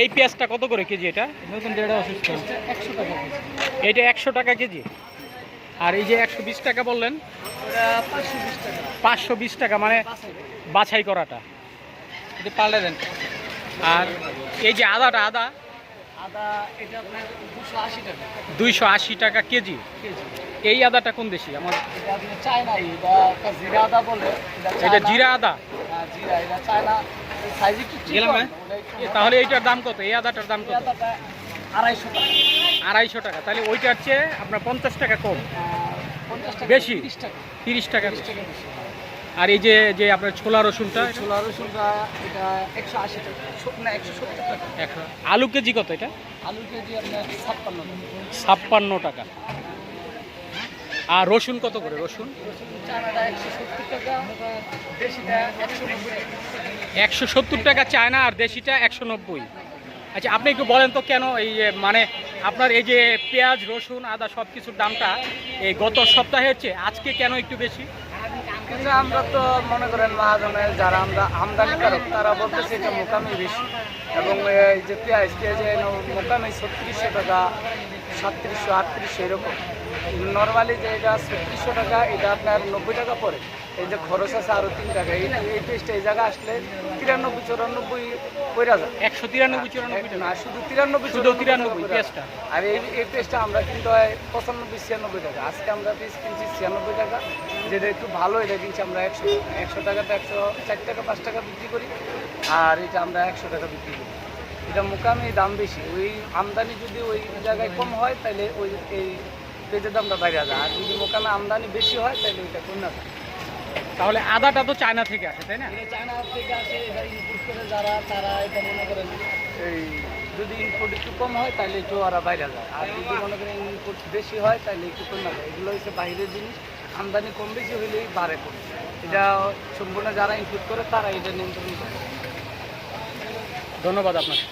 এই পেঁয়াজটা কত করে কেজি এটা? নতুন ডেটা অসুস্থ। একশো টাকা কেজি। এটা একশো টাকা কেজি। আর এই যে একশো বিশ টাকা বললেন? পাঁচশো বিশ টাকা। মানে বাছাই করাটা। এটা পাল্টে দেন। আর এই যে আদাটা আদা? আদা এটা আপনার দুশো আশি দুইশো আশি টাকা কেজি। এই আদাটা কোন দেশি? আমার এটা জিরা আদা বলে। এটা জিরা আদা? হ্যাঁ, জিরা এটা চায়না। হ্যাঁ? তাহলে এইটার দাম কত? এই আদাটার দাম কত? আড়াইশো টাকা। আড়াইশো টাকা। তাহলে ওইটার চেয়ে আপনার পঞ্চাশ টাকা কম। টাকা বেশি? তিরিশ টাকা। আর এই যে যে আপনার ছোলা রসুনটা ছোলা রসুনটা এটা একশো আশি টাকা। না একশো সত্তর টাকা। একশো। আলু কেজি কত এটা? আলু কেজি আপনার ছাপ্পান্ন ছাপ্পান্ন টাকা। আর রসুন কত করে, রসুন? একশো সত্তর টাকা চায়না আর দেশিটা একশো নব্বই। আচ্ছা আপনি একটু বলেন তো কেন এই মানে আপনার এই যে পেঁয়াজ, রসুন, আদা সব কিছুর দামটা এই গত সপ্তাহে হচ্ছে, আজকে কেন একটু বেশি? কিন্তু আমরা তো মনে করেন মহাজনের যারা আমরা আমদানিকারক, তারা বলতেছে এটা মোকামি বেশি। এবং এই যে পেঁয়াজ, পেঁয়াজে মোকামি ছত্রিশশো টাকা, সাতত্রিশশো, আটত্রিশশো এরকম। নর্মালি যে এটা ছত্রিশশো টাকা, এটা আপনার নব্বই টাকা পড়ে। এই যে খরচ আছে আরও তিন টাকা। এই এই এই জায়গায় আসলে তিরানব্বই চুরানব্বই পড়া যায়। একশো তিরানব্বই চুরানব্বই না শুধু তিরানব্বই শুধু তিরানব্বই আর এই এই পেস্টটা আমরা কিন্তু পঁচানব্বই ছিয়ানব্বই টাকা। আজকে আমরা পিস কিনছি ছিয়ানব্বই টাকা। যেটা একটু ভালো এটা কিনছি আমরা একশো একশো টাকাতে একশো চার টাকা পাঁচ টাকা বিক্রি করি। আর এটা আমরা একশো টাকা বিক্রি করি। এটা মোকামে দাম বেশি। ওই আমদানি যদি ওই জায়গায় কম হয় তাহলে ওই এই পেঁয়াজের দামটা বাইরে যায়। আর যদি মোকামে আমদানি বেশি হয় তাহলে ওইটা কমে যায়। তাহলে আদাটা তো চায়না থেকে আসে তাই না? চায়না থেকে আসে ইম্পোর্ট করে যারা তারা এটা মনে করেন এই যদি ইম্পোর্ট একটু কম হয় তাহলে একটু ওরা বাইরে যায়। আর যদি মনে করেন ইম্পোর্ট বেশি হয় তাহলে একটু কমে যায় এগুলো হচ্ছে বাইরের জিনিস। আমদানি কম বেশি হলেই বাড়ে কম। এটা সম্পূর্ণ যারা ইম্পোর্ট করে তারা এটা নিয়ন্ত্রণ করে। ধন্যবাদ আপনাকে।